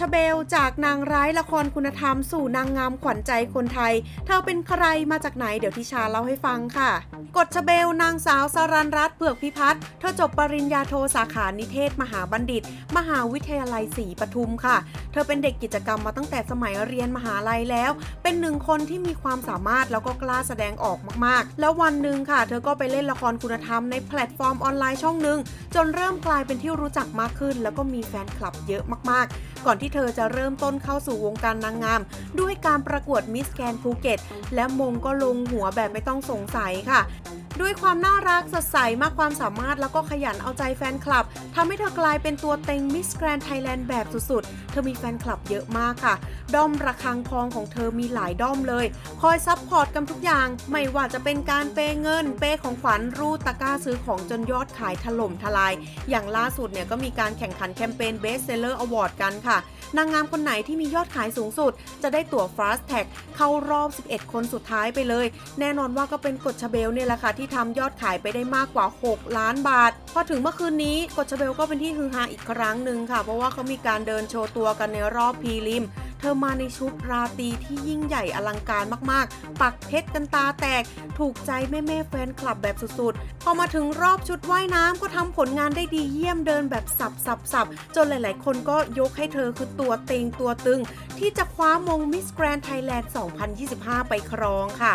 ชเบล จากนางร้ายละครคุณธรรมสู่นางงามขวัญใจคนไทย เธอเป็นใครมาจากไหนเดี๋ยวทิชาเล่าให้ฟังค่ะ กฎชเบล นางสาวสรันรัตน์เผือกพิพัฒน์ เธอจบปริญญาโทสาขานิเทศ มหาบัณฑิต มหาวิทยาลัยศรีปทุมค่ะ เธอเป็นเด็กกิจกรรมมาตั้งแต่สมัยเรียนมหาลัยแล้ว เป็นหนึ่งคนที่มีความสามารถแล้วก็กล้าแสดงออกมากๆ แล้ววันหนึ่งค่ะ เธอก็ไปเล่นละครคุณธรรมในแพลตฟอร์มออนไลน์ช่องหนึ่งจนเริ่มกลายเป็นที่รู้จักมากขึ้น แล้วก็มีแฟนคลับเยอะมากๆ ก่อนที่เธอจะเริ่มต้นเข้าสู่วงการนางงาม ด้วยการประกวดมิสแกนภูเก็ต และมงก็ลงหัวแบบไม่ต้องสงสัยค่ะ ด้วยความน่ารักสดใสมากความสามารถแล้วก็ขยันเอาใจแฟนคลับทำให้เธอกลายเป็นตัวเต็งมิสแกรนไทยแลนด์แบบสุดๆ เธอมีแฟนคลับเยอะมากค่ะ ด้อมระฆังทองของเธอมีหลายด้อมเลย คอยซัพพอร์ตกันทุกอย่าง ไม่ว่าจะเป็นการเปเงิน เปของขวัญรูดตะกร้าซื้อของจนยอดขายถล่มทลาย อย่างล่าสุดเนี่ยก็มีการแข่งขันแคมเปญ Best Seller Award กันค่ะ นางงามคนไหนที่มียอดขายสูงสุด จะได้ตั๋ว Fast Tag เข้ารอบ 11 คนสุดท้ายไปเลย แน่นอนว่าก็เป็นกฎชเบลเนี่ยแหละค่ะที่ทำยอดขายไปได้มากกว่า 6 ล้านบาท พอถึงเมื่อคืนนี้กฎชเบลก็เป็นที่ฮือฮาอีกครั้งหนึ่งค่ะ เพราะว่าเขามีการเดินโชว์ตัวกันในรอบพีริม ธอมาในชุดราตรีที่ยิ่งใหญ่อลังการมากๆ ปักเพชรกันตาแตก ถูกใจแม่แม่แฟนคลับแบบสุดๆ พอมาถึงรอบชุดว่ายน้ำก็ทำผลงานได้ดีเยี่ยมเดินแบบสับสับสับจนหลายๆ คนก็ยกให้เธอคือตัวเต็งตัวตึง ที่จะคว้ามงมิสแกรน n d ไทยแลนด์ 2025 ไปครองค่ะ